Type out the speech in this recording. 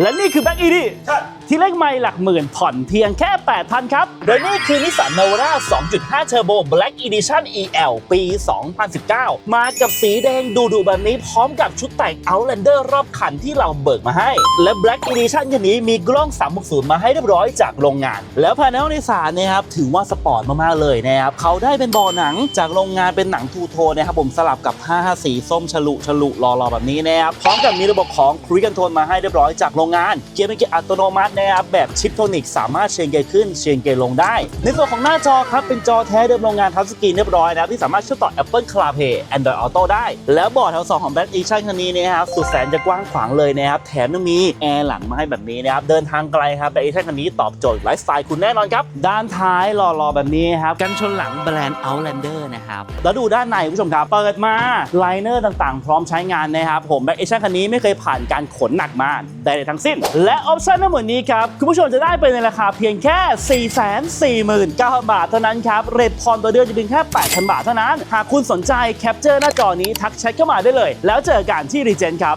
และนี่คือแบ็กอีดี ที่เลขไม่หลักหมื่นผ่อนเพียงแค่ 8,000 ครับ โดยนี่คือนิสสันนาวร่า2.5 Turbo Black Edition EL ปี 2019 มากับสีแดงดูดูแบบนี้พร้อมกับชุดแต่ง Outlander รอบคันที่เราเบิกมาให้ และ Black Edition คันนี้มีกล้อง 360 มาให้เรียบร้อยจากโรงงาน แล้วภายในห้องโดยสารเนะครับถือว่าสปอร์ตมากๆเลยนะครับเขาได้เป็นเบาะหนังจากโรงงานเป็นหนังทูโทนนะครับผมสลับกับผ้าสีส้มฉลุฉลุรอๆแบบนี้นะครับพร้อมกับมีระบบของ Cruise Control มาให้เรียบร้อยจากโรงงานเกียร์เป็นเกียร์อัตโนมัตินะครับแบบชิปโทนิกสามารถเชนเกียร์ขึ้นเชนเกียร์ลงได้ ในส่วนของหน้าจอครับ เป็นจอแท้เดิมโรงงานทัชสกรีนเรียบร้อยนะครับที่สามารถเชื่อมต่อ Apple CarPlay Android Auto ได้ แล้วเบาะแถวสองของ Black Edition คันนี้นะครับสุดแสนจะกว้างขวางเลยนะครับแถมยังมีแอร์หลังมาให้แบบนี้นะครับเดินทางไกลครับ Black Edition คันนี้ตอบโจทย์ไลฟ์สไตล์คุณแน่นอนครับด้านท้ายหล่อๆแบบนี้ครับกันชนหลังแบรนด์ Outlander นะครับแล้วดูด้านในคุณผู้ชมครับเปิดมาไลเนอร์ต่างๆ พร้อมใช้งานนะครับผม Black Edition คันนี้ไม่เคยผ่านการขนหนักมาใดๆทั้งสิ้น และออปชั่นทั้งหมดนี้ครับ คุณผู้ชมจะได้ไปในราคาเพียงแค่ 449,000 บาทเท่านั้นครับ เรทพรต่อเดือนจะเพียงแค่ 8,000 บาทเท่านั้น หากคุณสนใจแคปเจอร์หน้าจอนี้ทักแชทเข้ามาได้เลย แล้วเจอกันที่รีเจนครับ